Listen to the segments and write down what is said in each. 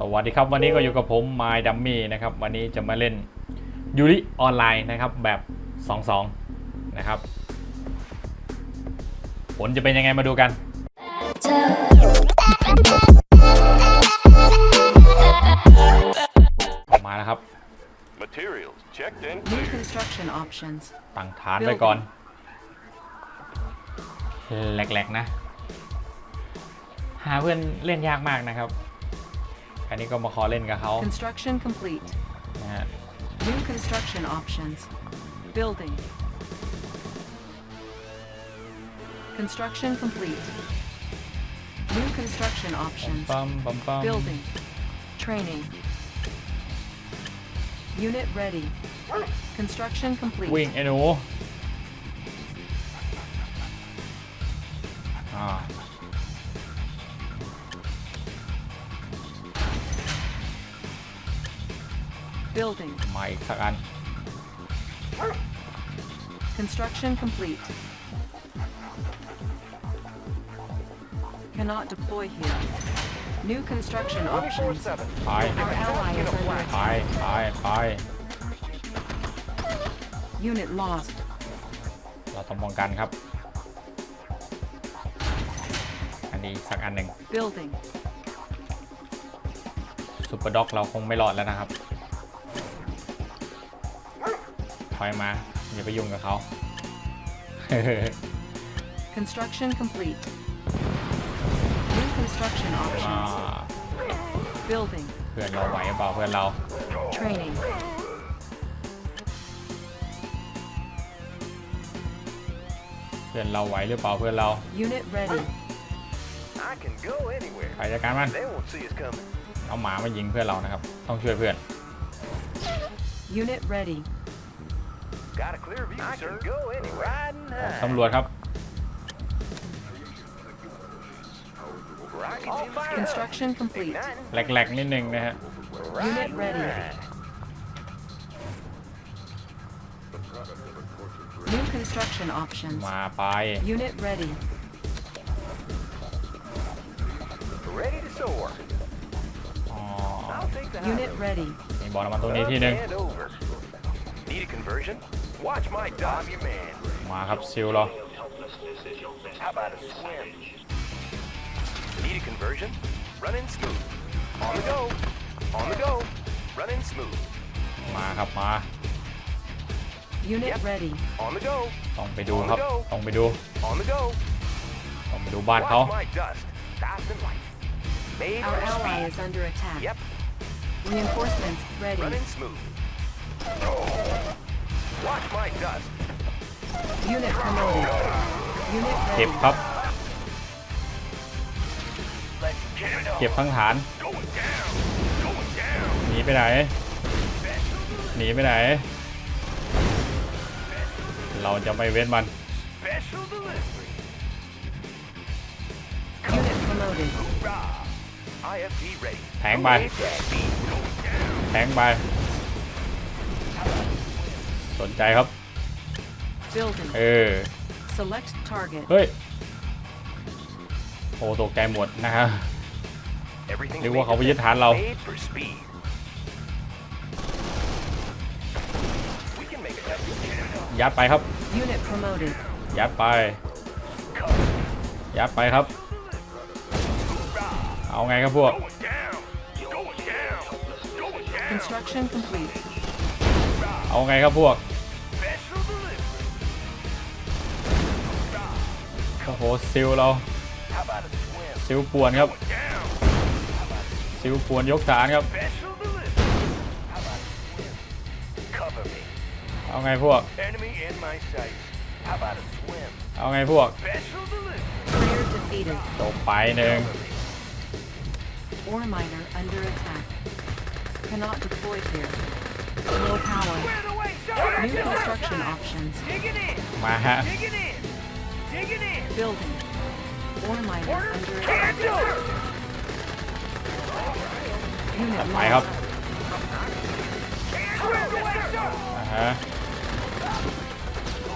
สวัสดีครับ วันนี้ก็อยู่กับผมไมดัมมี่นะครับ วันนี้จะมาเล่นยูริออนไลน์นะครับแบบ2-2นะครับ ผลจะเป็นยังไงมาดูกันมาแล้วครับ Materials checked n New construction options ตั้งฐานไปก่อน แหลกๆนะ หาเพื่อนเล่นยากมากนะครับ Construction complete. New construction options. Building. Construction complete. New construction options. Building. Training. Unit ready. Construction Wing, complete. Eh, ไอ้หนูอ่า ah. Building. Construction complete. Cannot deploy here. New construction options. Our ไป ally is under ไป attack. ไปไป Unit lost. เราต้องป้องกันครับอันนี้สักอันหนึ่ง Building. ถอยมาอย่าไปยุ่งกับเขา construction complete new construction options building เพื่อนเราไหวเปล่าเพื่อนเรา training เพื่อนเราไหวหรือเปล่าเพื่อนเรา unit ready ไป a n g รจะการมันเอาหมามายิงเพื่อนเรานะครับต้องช่วยเพื่อน unit ready Got a clear view, I sir. can go anywhere. Riding high. ตำรวจครับ Rockets in the sky. Construction complete. Igniting. แหลกๆนิดนึงนะฮะ Unit ready. New construction options. มาไป Unit ready. Ready to soar. Unit ready. Need a conversion? มาครับซิลรอ How about a swim? Need a conversion? Running smooth. On the go. On the go. Running smooth. มาครับมา Unit ready. On the go. ต้องไปดูครับ ต้องไปดู On the go. ต้องไปดูบ้านเขา Watch my dust. Fast and light. Made Our for ally speed. is under attack. Yep. Reinforcements ready. Running smooth. Oh. เก็บครับ เก็บทั้งฐาน หนีไปไหน หนีไปไหน เราจะไปเว้นมันแทงไปแทงไปสนใจครับ เออ เฮ้ยโอ้ตกใจหมดนะฮะหรือว่าเขาไปยึดฐานเราย้ดไปครับย้ดไปย้ดไปครับ เอาไงครับพวกเอาไงครับพวกโอ้โหซิลเราซิลป่วนครับซิลป่วนยกฐานครับเอาไงพวกเอาไงพวกตกไปหนึ่ง o under attack. Cannot deploy here. Low power. New construction options. Wow. Building. Ore miner under Unit Up. Uh-huh.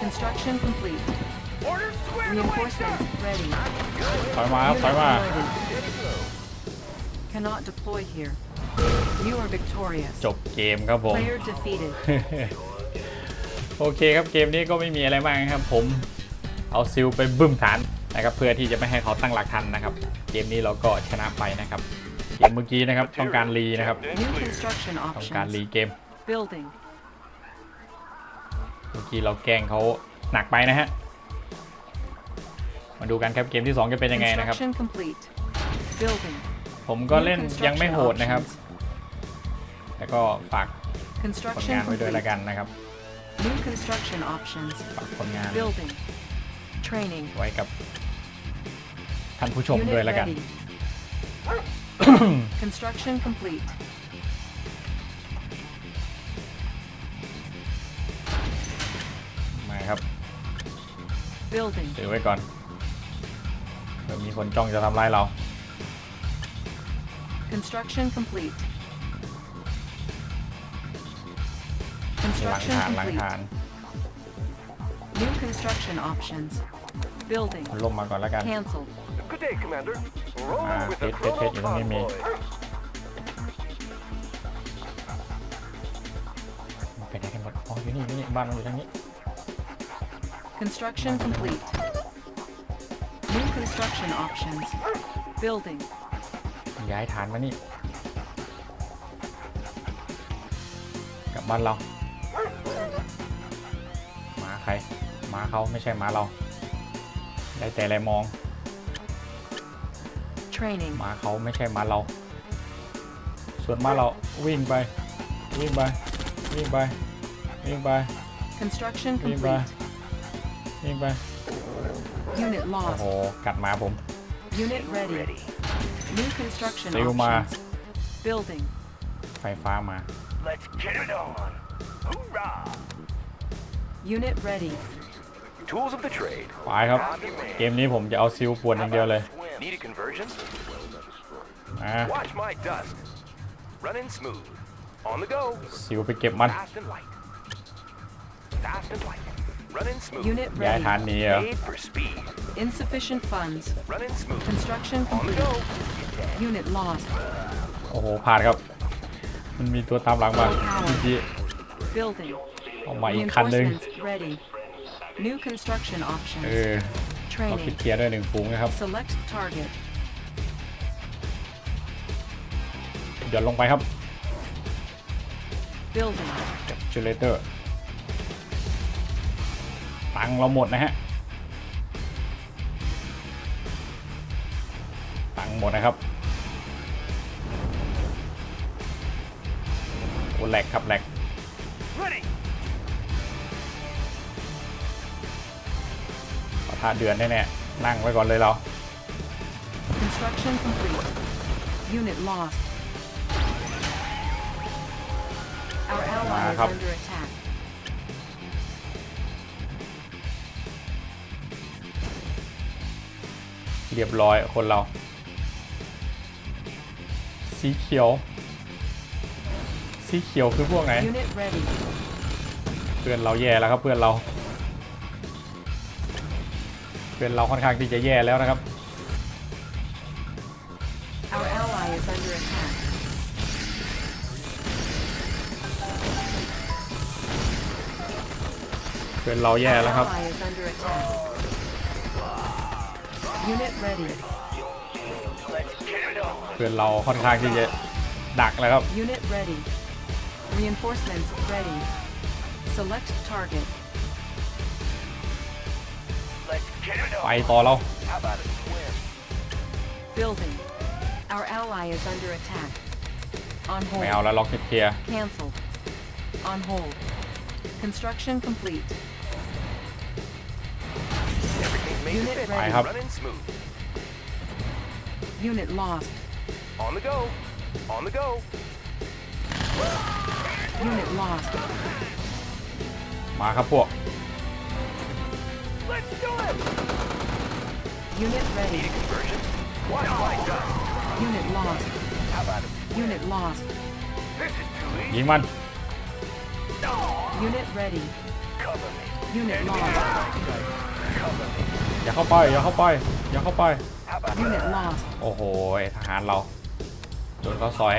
Construction complete. Reinforcements ready. Thoải mái, Cannot deploy here. จบเกมครับผมโอเคครับเกมนี้ก็ไม่มีอะไรมากครับ ผมเอาซิลไปบึ้มฐานนะครับ เพื่อที่จะไม่ให้เขาตั้งหลักทันนะครับ เกมนี้เราก็ชนะไปนะครับเกมเมื่อกี้นะครับ ต้องการรีนะครับต้องการรีเกมเมื่อกี้เราแกงเขาหนักไปนะฮะมาดูกันครับเกมที่สองจะเป็นยังไงนะครับผมก็เล่นยังไม่โหดนะครับแล้วก็ฝากผลงานไว้ด้วยละกันนะครับ New construction options. ฝากผลงาน Building. Training. ไว้กับท่านผู้ชมด้วย Unit ละกัน ready. Construction complete. มาครับ Building. ซื้อไว้ก่อนเดี๋ยวมีคนจ้องจะทำร้ายเรา Construction complete. หลังฐานล้างฐานลงมาก่อนแล้วกันเพชรเพชรอยู่ตรงนี้มีมาเป็นไหนกันหมดอ๋ออยู่นี่อยู่นี่บ้านอยู่ทางนี้ construction complete new construction options building ย้ายฐานมานี่กลับบ้านเราใครหมาเขาไม่ใช่ม้าเราได้แต่อะไรมองม้าเขาไม่ใช่ม้าเราส่วนม้าเราวิ่งไป วิ่งไปวิ่งไปวิ่งไป c o n s t r วิ่งไปวิ่งไปโอ้โหกัดม้าผมเ n ียวมาไฟฟ้ามา Unit ready. Tools of the trade. ไปครับ on Need a conversion? Ah. Watch my dust. Running smooth. On the go. ซิลไปเก็บมัน Fast and light. Fast and light. Running smooth. Unit ready. ฐานหนี้เหรอ Made for speed. Insufficient funds. Running smooth. Construction On the go. Unit lost. โอ้โหผ่านครับมันมีตัวตามหลังมาจริง oh, Building. เอาใหม่อีกคันหนึ่งเออเอาคิดเคลียด้วยหนึ่งฟูงนะครับ เดี๋ยวลงไปครับจับจเลเตอร์ตังเราหมดนะฮะตังหมดนะครับโอ้แหลกครับแหลกาเดือนแน่แน่นั่งไว้ก่อนเลยเราครับ เรียบร้อยคนเรา สีเขียว สีเขียวคือพวกไหน เพื่อนเราแย่แล้วครับเพื่อนเราเป็นเราค่อนข้างที่จะแย่แล้วนะครับเป็นเราแย่แล้วครับเป็นเราค่อนข้างที่จะดักแล้วครับไปต่อเรา Building. Our ally is under attack. On hold. On hold. Construction complete. Unit ready. I have- Running smooth. Unit lost. On the go. On the go. Unit lost. มาครับพวก Let's do it! Unit ready. Need a conversion? w a t h y n Unit lost. How about it? Unit lost. This is too easy. ยิงมัน Unit ready. Cover me. Unit lost. Cover me. อย่าเข้าไปอย่าเข้าไปอย่าเข้าไปโอ้โหทหารเราโดนเขาซอย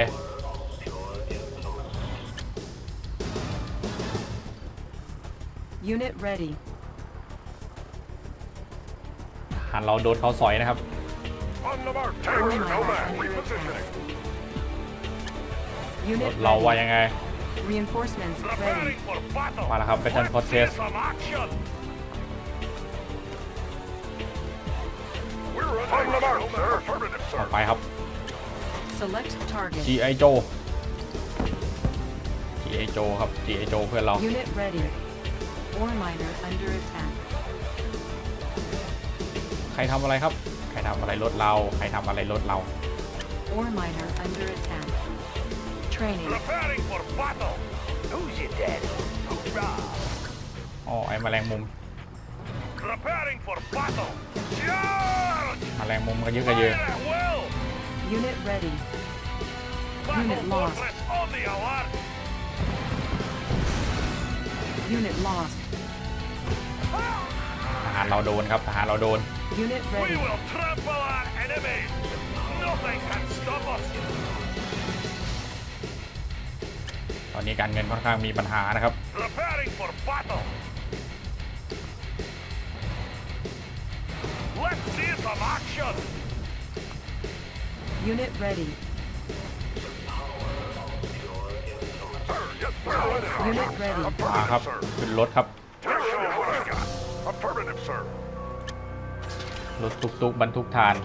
Unit ready. ันเราโดนเขาสอยนะครับเราว่ายังไงมาแล้วครับเปทันคอสเทสต่อไปครับ G.I. Joe G.I. Joe ครับ G.I. Joe เพื่อนเราใครทำอะไรครับ ใครทำอะไรรถเรา ใครทำอะไรรถเราโอ้ไอ้แมลงมุม แมลงมุมก็เยอะก็เยอะ Unit r e a d ทหารเราโดนครับ ทหารเราโดน Unit ready. We will trample our e n e m i e s Nothing can stop us. ตอนนี้การเงินค่อนข้างมีปัญหานะครับ Preparing for battle. Let's see some action. Unit ready. มาครับขึ้นรถครับรถตุกตุกบรรทุกทาน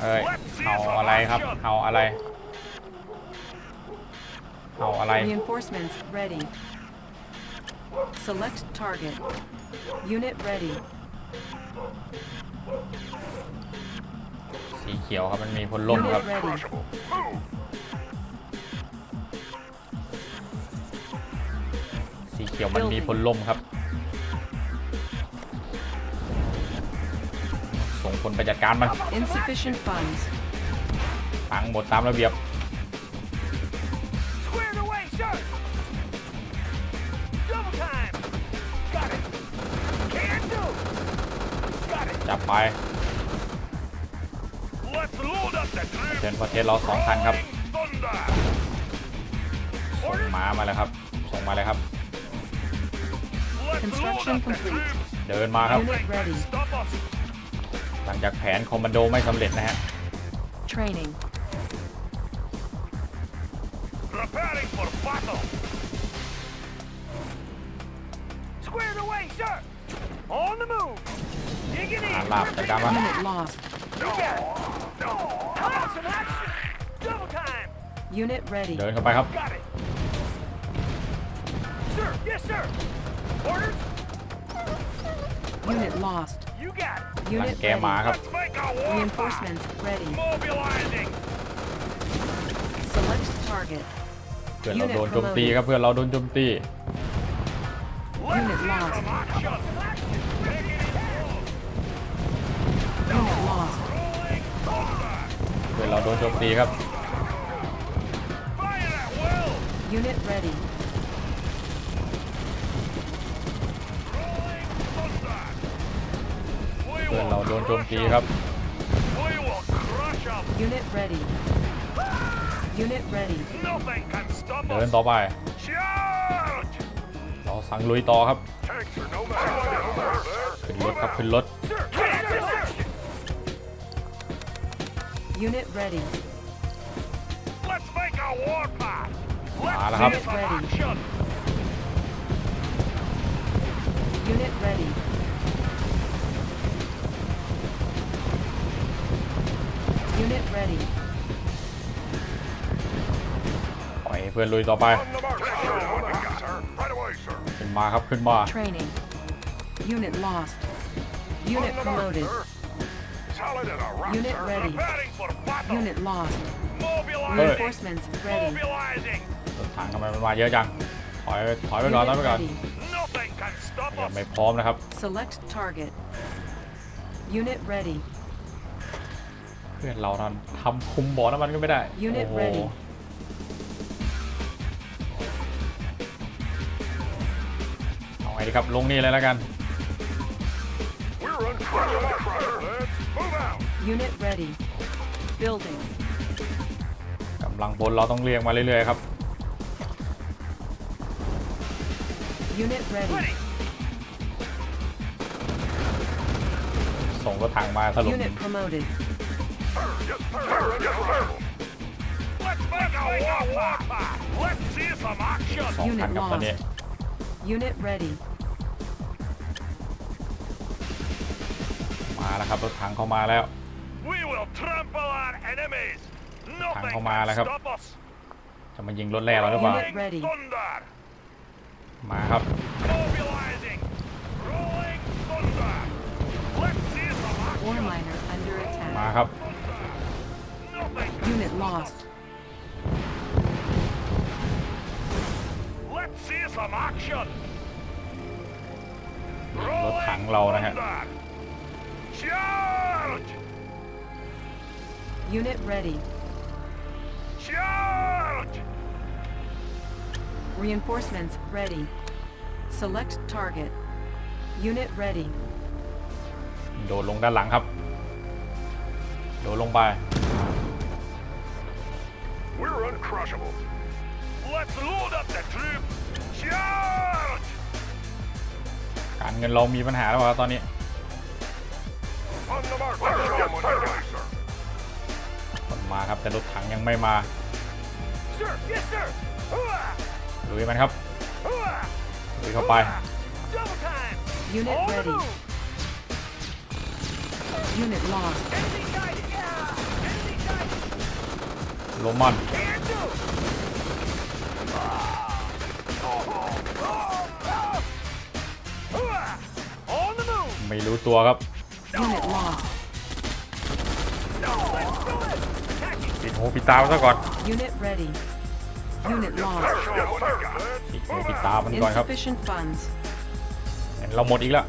เฮ้ยเห่าอะไรครับเห่าอะไรเห่าอะไรสีเขียวครับ มันมีพลล่มครับขียวมันมีพลลมครับ ส่งคนไปจัดการมันพังหมดตามระเบียบจับไปเชิญประเทศเราสองทันครับ ส่งมามาแล้วครับ ส่งมาแล้วครับ Construction complete. เดินมาครับ Unit Training. Preparing for battle. Squared away, sir. On the move. Digging in. ฐานลาบจัดการมัน Unit lost. No. No. Caught action. Double time. Unit ready. เดินเข้าไปครับ Sir. Yes, sir. Orders? Unit lost. You got it. หลัง Unit แกมาครับ Let's make a war. Reinforcements ready. Mobilizing. Select target. เพื่อนเราโดนโจมตีครับเพื่อนเราโดนโจมตี Let's Unit get lost. some action. Take it in Unit lost. full. Rolling over. เพื่อนเราโดนโจมตีครับ Fire at will. Unit ready. เราโดนโจมตีครับ Unit ready. Unit ready. เดินต่อไปเราสั่งลุยต่อครับขึ้นรถครับขึ้นรถ Unit ready. มาแล้วครับ Unit ready. Unit ready. ปล่อยให้เพื่อนลุยต่อไป On the mark, sir. What we got, sir? Right away, sir. ขึ้นมาครับขึ้นมา Training. Unit lost. Unit On the mark, promoted. sir. Solid as a rock, Unit sir. ready. Preparing for battle. Unit lost. Mobilizing. Reinforcements ready. Mobilizing. รถถังทำไมมันมาเยอะจังถอยถอยไปก่อนถอยไป Unit ก่อน ready. Nothing can stop ยัง us. ไม่พร้อมนะครับ Select target. Unit ready. เพื่อนเราทำคุมบ่อน้ำมันก็ไม่ได้โอ้โหเอาไงดีครับลงนี่เลยแล้วกันกำลังบนเราต้องเรียงมาเรื่อยๆครับ ส่งรถถังมาสรุปน Unit ต้ lost. Unit ready. มาแล้วครับรถถังเข้ามาแล้วถังเข้ามาแล้วครับ จะมายิงรถแรกเราหรือเปล่า มาครับ มาครับ Unit lost. Let's see some action. รถถังเรานะฮะ Charge! Unit ready. Charge! Reinforcements ready. Select target. Unit ready. โดดลงด้านหลังครับโดดลงไป We're uncrushable. Let's load up the troop. Charge! การเงินเรามีปัญหาแล้วรตอนนี้มันมาครับแต่รถถังยังไม่มาดูยังไงครับดูเข้าไปยูนิตเร็ยูนิอกโรมันไม่รู้ตัวครับปิดหูปิดตาซะก่อนปิดหูปิดตามันก่อนครับเราหมดอีกแล้ว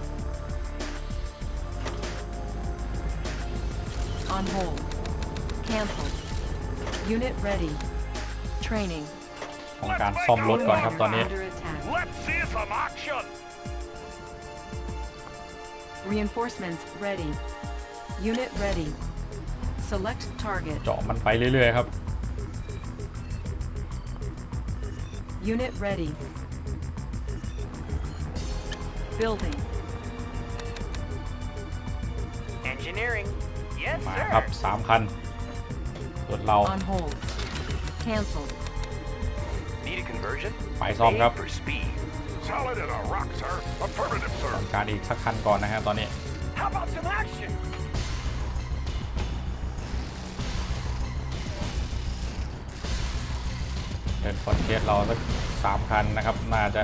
Unit ready. Training. ทำการซ่อมรถก่อนครับตอนนี้ Let's see some action. Reinforcements ready. Unit ready. Select target. เจาะมันไปเรื่อยๆครับ Unit ready. Building. Engineering. Yes, sir. 3คันเราไปซ้อมครับการอีกสักคันก่อนนะฮะตอนนี้เป็นคอนเคสเราสักสามคันนะครับน่าจะ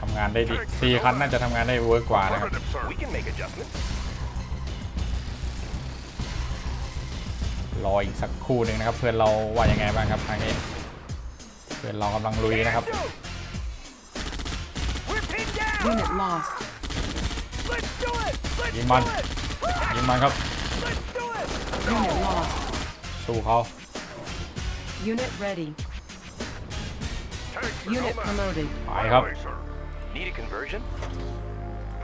ทำงานได้ดีสี่คันน่าจะทำงานได้เวิร์กว่านะครับรออีกสักคู่หนึ่งนะครับเพื่อนเราว่ายังไงบ้างครับทางนี้เพื่อนเรากำลังลุยนะครับ Unit lost. ยิงมันยิงมันครับ Unit lost. สู้เขา Unit ready. Unit promoted. ไปครับ Need a conversion?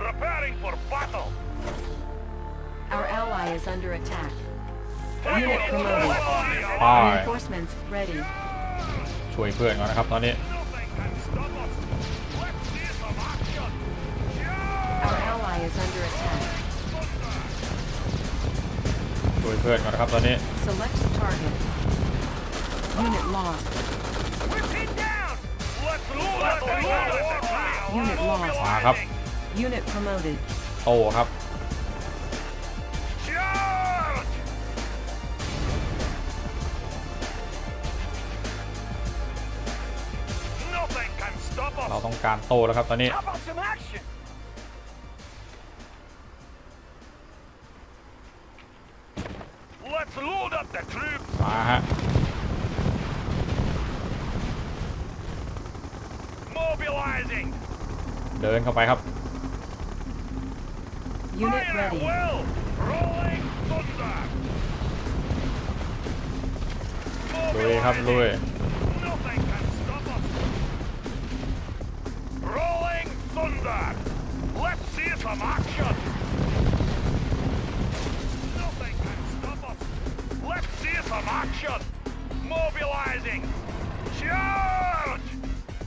Preparing for battle. Our ally is under attack. Unit promoted. Reinforcements ready. ช่วยเพื่อนก่อนนะครับตอนนี้ Our ally is under attack. Select target. Unit lost. Unit lost. Unit promoted. โตครับ oh, เราต้องการโตแล้วครับตอนนี้มาฮะเดินเข้าไปครับ Unit ready. ลุยครับลุย Action Mobilizing Charge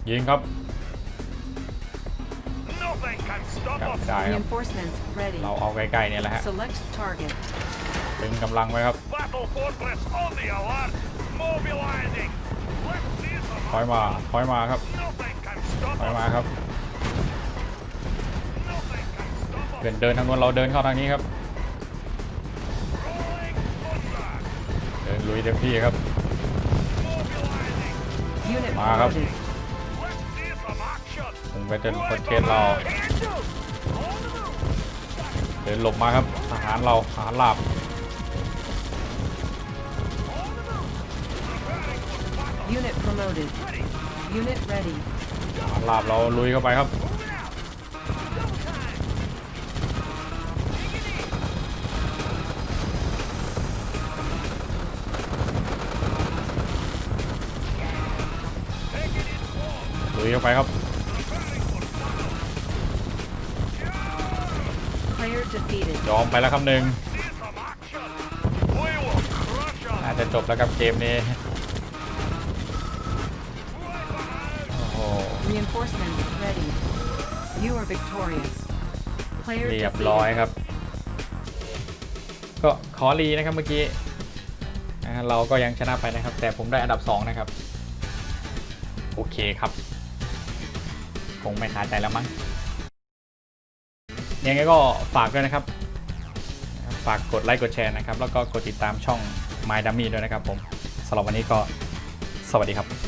ยิงครับ Nothing can stop จับ us ได้ครับ Reinforcements ready. เราเอาใกล้ๆเนี่ยแหละฮะ Select target. ตึงกำลังไว้ครับ Battle Fortress on the alert Mobilizing Let's see some ถอยมาถอยมาครับ Nothing can stop ถอยมา us ครับ Nothing can stop us เดินเดินทางนู้นเราเดินเข้าทางนี้ครับยเต็มที่ครับ มาครับผมไปเดินคอนเทนเราเดินหลบมาครับทหารเราทหารลาบทหารลาบเราลุยเข้าไปครับีออกไปครับยอมไปแล้วคำหนึ่งอาจจะจบแล้วครับเกมนี้เรียบร้อยครับ ก็ขอรีนะครับเมื่อกี้เราก็ยังชนะไปนะครับ แต่ผมได้อันดับ2นะครับ โอเคครับคงไม่ขาดใจแล้วมั้ง ยังไงก็ฝากด้วยนะครับ ฝากกดไลค์กดแชร์นะครับ แล้วก็กดติดตามช่อง My Dummy ด้วยนะครับผมสำหรับวันนี้ก็สวัสดีครับ